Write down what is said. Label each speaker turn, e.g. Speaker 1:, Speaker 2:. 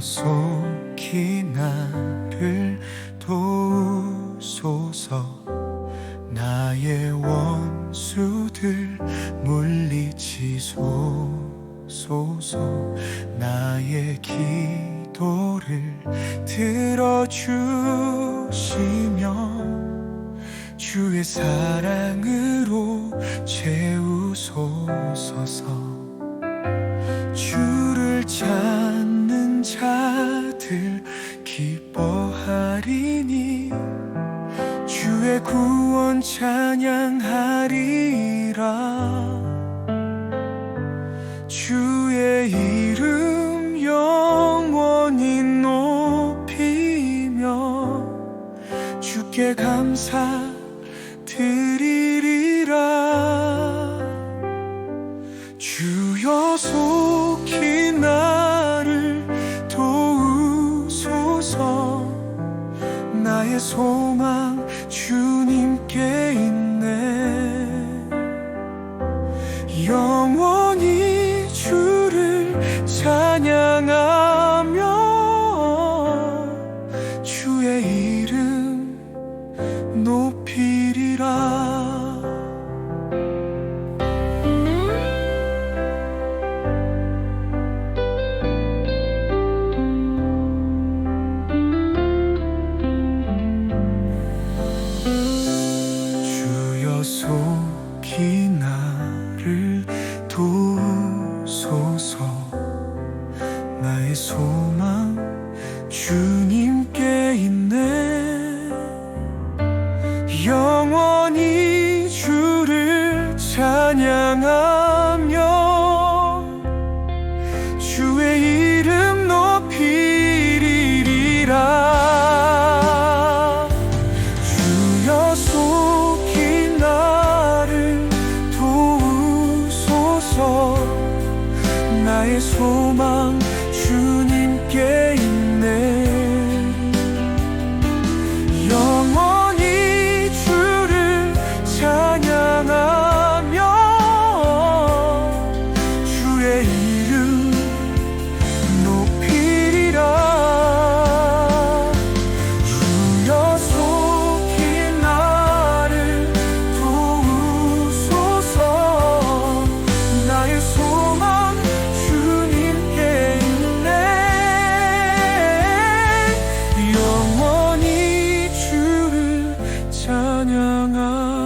Speaker 1: 속히 나를 도우소서. 나의 원수들 물리치소서. 나의 기도를 들어주시며 주의 사랑으로 채우소서 기뻐하리니 주의 구원 찬양하리라. 주의 이름 영원히 높이며 주께 감사 드리리라. 주여 속 소망 주님께 있네. 영원히 주를 찬양하며 주의 이름 높이리라 속히 나를 도우소서. 나의 소망 주님 나의 소망 주님께 있네 찬양